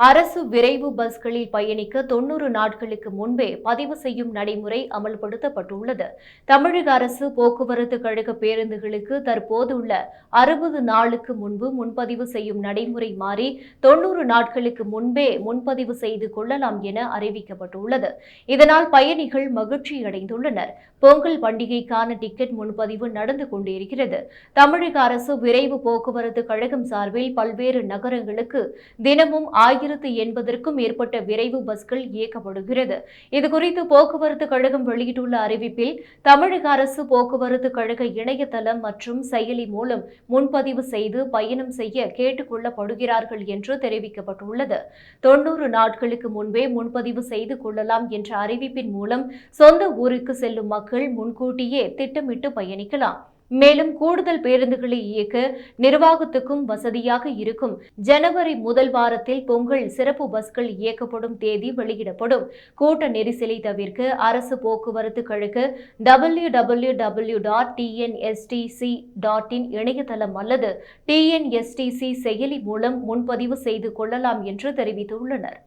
அரசு விரைவு பஸ்களில் பயணிக்க தொன்னூறு நாட்களுக்கு முன்பே பதிவு செய்யும் நடைமுறை அமல்படுத்தப்பட்டுள்ளது. தமிழக அரசு போக்குவரத்து கழக பேருந்துகளுக்கு தற்போதுள்ள அறுபது நாளுக்கு முன்பு முன்பதிவு செய்யும் நடைமுறை மாறி தொன்னூறு நாட்களுக்கு முன்பே முன்பதிவு செய்து கொள்ளலாம் என அறிவிக்கப்பட்டுள்ளது. இதனால் பயணிகள் மகிழ்ச்சி அடைந்துள்ளனர் பொங்கல் பண்டிகைக்கான டிக்கெட் முன்பதிவு நடந்து கொண்டிருக்கிறது. தமிழக அரசு விரைவு போக்குவரத்து கழகம் சார்பில் பல்வேறு நகரங்களுக்கு தினமும் ஆயிரத்து எண்பதற்கும் மேற்பட்ட விரைவு பஸ்கள் இயக்கப்படுகிறது. இதுகுறித்து போக்குவரத்து கழகம் வெளியிட்டுள்ள அறிவிப்பில் தமிழக அரசு போக்குவரத்து கழக இணையதளம் மற்றும் செயலி மூலம் முன்பதிவு செய்து பயணம் செய்ய கேட்டுக் கொள்ளப்படுகிறார்கள் என்று தெரிவிக்கப்பட்டுள்ளது. தொன்னூறு நாட்களுக்கு முன்பே முன்பதிவு செய்து கொள்ளலாம் என்ற அறிவிப்பின் மூலம் சொந்த ஊருக்கு செல்லும் மக்கள் முன்கூட்டியே திட்டமிட்டு பயணிக்கலாம். மேலும் கூடுதல் பேருந்துகளை இயக்க நிர்வாகத்துக்கும் வசதியாக இருக்கும். ஜனவரி முதல் வாரத்தில் பொங்கல் சிறப்பு பஸ்கள் இயக்கப்படும் தேதி வெளியிடப்படும். கூட்ட நெரிசலை தவிர்க்க அரசு போக்குவரத்து கழக W W W dot TNSTC dot in இணையதளம் அல்லது டிஎன்எஸ்டிசி செயலி மூலம் முன்பதிவு செய்து கொள்ளலாம் என்று தெரிவித்துள்ளனர்.